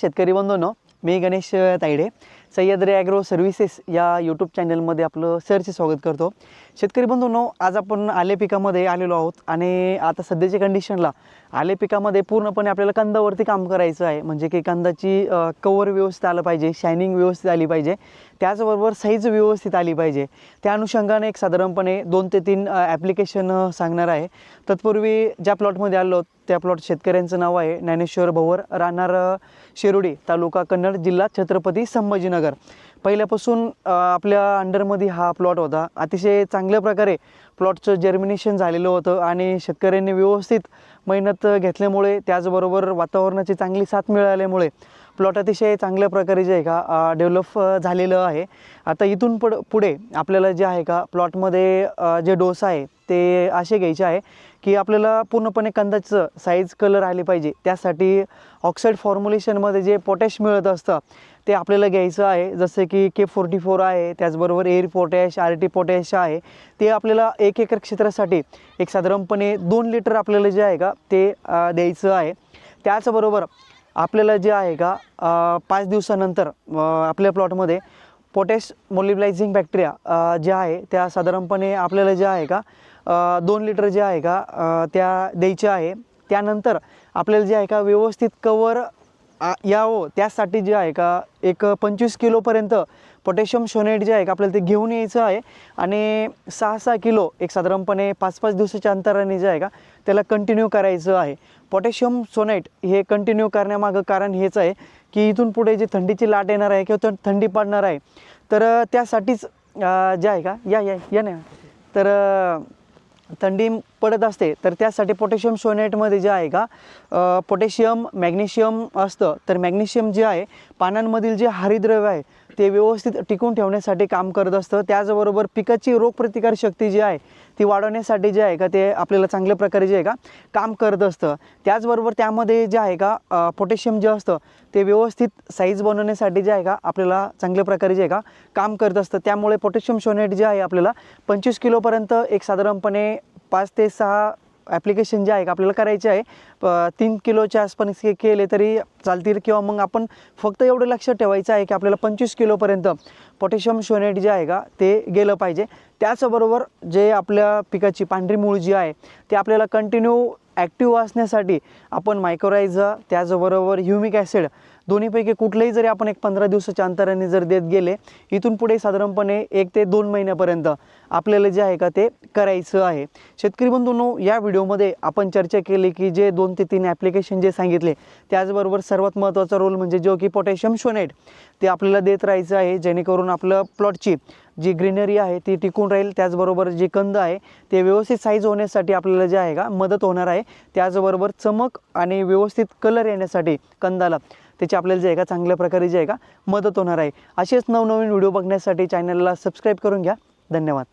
शेतकरी बंधूंनो मी गणेश तायडे सह्याद्री ॲग्रो सर्व्हिसेस या यूट्यूब चॅनलमध्ये आपलं सरचे स्वागत करतो. शेतकरी बंधूंनो आज आपण आले पिकामध्ये आलेलो आहोत आणि आता सध्याच्या कंडिशनला आले पिकामध्ये पूर्णपणे आपल्याला कंदावरती काम करायचं आहे. म्हणजे की कंदाची कवर व्यवस्थित आलं पाहिजे शायनिंग व्यवस्थित आली पाहिजे. त्याचबरोबर साईज व्यवस्थित आली पाहिजे. त्या अनुषंगाने एक साधारणपणे दोन ते तीन ॲप्लिकेशन सांगणार आहे. तत्पूर्वी ज्या प्लॉटमध्ये आलो त्या प्लॉट शेतकऱ्यांचं नाव आहे ज्ञानेश्वर भवर राहणार शिरोडी तालुका कन्नड जिल्हा छत्रपती संभाजीनगर. पहिल्यापासून आपल्या अंडरमध्ये हा प्लॉट होता. अतिशय चांगल्या प्रकारे प्लॉटचं जर्मिनेशन झालेलं होतं आणि शेतकऱ्यांनी व्यवस्थित मेहनत घेतल्यामुळे त्याचबरोबर वातावरणाची चांगली साथ मिळाल्यामुळे प्लॉट अतिशय चांगल्या प्रकारे जे आहे का डेव्हलप झालेलं आहे. आता इथून पुढ पुढे आपल्याला जे आहे का प्लॉटमध्ये जे डोस आहे ते असे घ्यायचे आहे की आपल्याला पूर्णपणे कंदाचं साईज कलर आले पाहिजे. त्यासाठी ऑक्साईड फॉर्म्युलेशनमध्ये जे पोटॅश मिळत असतं ते आपल्याला घ्यायचं आहे. जसं की के फोर्टी फोर आहे त्याचबरोबर air potash R T potash आहे. ते आपल्याला एक एकर क्षेत्रासाठी एक साधारणपणे दोन लिटर आपल्याला जे आहे का ते द्यायचं आहे. त्याचबरोबर आपल्याला जे आहे का पाच दिवसानंतर आपल्या प्लॉटमध्ये पोटॅश मोलिब्लायझिंग बॅक्टेरिया जे आहे त्या साधारणपणे आपल्याला जे आहे का दोन लिटर जे आहे का त्या द्यायच्या आहे. त्यानंतर आपल्याला जे आहे का व्यवस्थित कवर आ- यावं हो, त्यासाठी जे आहे का एक पंचवीस किलोपर्यंत पोटॅशियम शोनेट जे आहे का आपल्याला ते घेऊन यायचं आहे. आणि सहा सहा किलो एक साधारणपणे पाच पाच दिवसाच्या अंतराने जे आहे का त्याला कंटिन्यू करायचं आहे. पोटॅशियम सोनाईट हे कंटिन्यू करण्यामागं कारण हेच आहे की इथून पुढे जी थंडीची लाट येणार आहे किंवा थंडी पडणार आहे तर त्यासाठीच जे आहे का या या या ना. तर थंडी पडत असते तर त्यासाठी पोटॅशियम सोनेटमध्ये जे आहे का पोटॅशियम मॅग्नेशियम असतं तर मॅग्नेशियम जे आहे पानांमधील जे हरिद्रव्य आहे ते व्यवस्थित टिकून ठेवण्यासाठी काम करत असतं. त्याचबरोबर पिकाची रोगप्रतिकार शक्ती जी आहे ती वाढवण्यासाठी जे आहे का ते आपल्याला चांगल्या प्रकारे जे आहे का काम करत असतं. त्याचबरोबर त्यामध्ये जे आहे का पोटॅशियम जे असतं ते व्यवस्थित साईज बनवण्यासाठी जे आहे का आपल्याला चांगल्या प्रकारे जे आहे का काम करत असतं. त्यामुळे पोटॅशियम शोनेट जे आहे आपल्याला पंचवीस किलोपर्यंत एक साधारणपणे पाच ते सहा ॲप्लिकेशन जे आहे का आपल्याला करायचे आहे प- तीन किलोच्या आसपास केले तरी चालतील किंवा मग आपण फक्त एवढं लक्ष ठेवायचं आहे की आपल्याला पंचवीस किलोपर्यंत पोटॅशियम शोनेट जे आहे का ते गेलं पाहिजे. त्याचबरोबर जे आपल्या पिकाची पांढरी मूळ जी आहे ते आपल्याला कंटिन्यू ॲक्टिव्ह असण्यासाठी आपण मायक्रोरायझा त्याचबरोबर ह्युमिक ॲसिड दोन्हीपैकी कुठलंही जरी आपण एक पंधरा दिवसाच्या अंतराने जर देत गेले इथून पुढे साधारणपणे एक ते दोन महिन्यापर्यंत आपल्याला जे आहे का ते करायचं आहे. शेतकरी बंधूंनो या व्हिडिओमध्ये आपण चर्चा केली की जे दोन ते तीन ॲप्लिकेशन जे सांगितले त्याचबरोबर सर्वात महत्त्वाचा रोल म्हणजे जो की पोटॅशियम शोनेट ते आपल्याला देत राहायचं आहे जेणेकरून आपलं प्लॉटची जी ग्रीनरी आहे ती टिकून राहील त्याचबरोबर जे कंद आहे ते व्यवस्थित साईज होण्यासाठी आपल्याला जे आहे का मदत होणार आहे. त्याचबरोबर चमक आणि व्यवस्थित कलर येण्यासाठी कंदाला त्याची आपल्याला जे आहे का चांगल्या प्रकारे जे आहे का मदत होणार आहे. असेच नवनवीन व्हिडिओ बघण्यासाठी चॅनलला सबस्क्राईब करून घ्या. धन्यवाद.